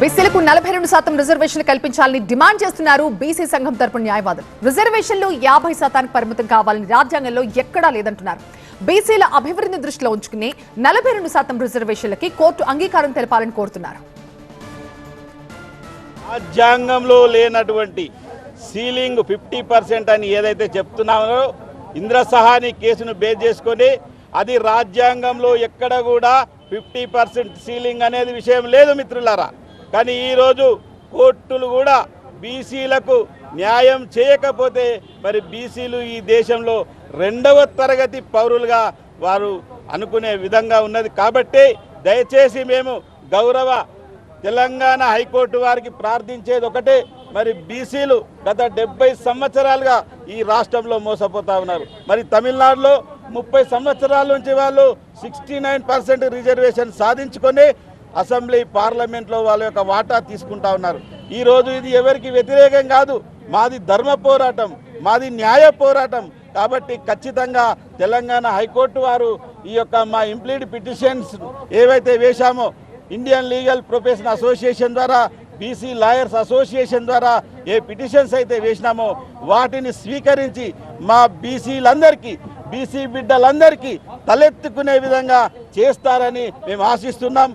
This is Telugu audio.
బీసీలకు నలభై రెండు శాతం రిజర్వేషన్లు కల్పించాలని డిమాండ్ చేస్తున్నారు బీసీ సంఘం తరపున న్యాయవాదులు. రిజర్వేషన్లు యాభై శాతానికి పరిమితం కావాలని రాజ్యాంగంలో ఎక్కడా లేదంటున్నారు. బీసీల అభివృద్ధిని దృష్టిలో ఉంచుకుని నలభై రెండు శాతం రిజర్వేషన్లకి కోర్టు అంగీకారం తెలపాలని కోరుతున్నారు. రాజ్యాంగంలో లేనటువంటి సీలింగ్ ఫిఫ్టీ పర్సెంట్ అని ఏదైతే చెప్తున్నామో ఇంద్రసహాని కేసును బేస్ చేసుకొని అది రాజ్యాంగంలో ఎక్కడ కూడా ఫిఫ్టీ పర్సెంట్ సీలింగ్ అనేది విషయం లేదు మిత్రులారా. కానీ ఈరోజు కోర్టులు కూడా బీసీలకు న్యాయం చేయకపోతే మరి బీసీలు ఈ దేశంలో రెండవ తరగతి పౌరులుగా వారు అనుకునే విధంగా ఉన్నది. కాబట్టి దయచేసి మేము గౌరవ తెలంగాణ హైకోర్టు వారికి ప్రార్థించేది ఒకటే. మరి బీసీలు గత డెబ్బై సంవత్సరాలుగా ఈ రాష్ట్రంలో మోసపోతా ఉన్నారు. మరి తమిళనాడులో ముప్పై సంవత్సరాల నుంచి వాళ్ళు సిక్స్టీ నైన్ పర్సెంట్ రిజర్వేషన్ సాధించుకొని అసెంబ్లీ పార్లమెంట్లో వాళ్ళ యొక్క వాటా తీసుకుంటా ఉన్నారు. ఈరోజు ఇది ఎవరికి వ్యతిరేకం కాదు. మాది ధర్మ పోరాటం మాది న్యాయ పోరాటం. కాబట్టి ఖచ్చితంగా తెలంగాణ హైకోర్టు వారు ఈ యొక్క మా ఇంప్లీడ్ పిటిషన్స్ ఏవైతే వేశామో ఇండియన్ లీగల్ ప్రొఫెషన్ అసోసియేషన్ ద్వారా బీసీ లాయర్స్ అసోసియేషన్ ద్వారా ఏ పిటిషన్స్ అయితే వేసినామో వాటిని స్వీకరించి మా బీసీలందరికీ బీసీ బిడ్డలందరికీ తలెత్తుకునే విధంగా చేస్తారని మేము ఆశిస్తున్నాం.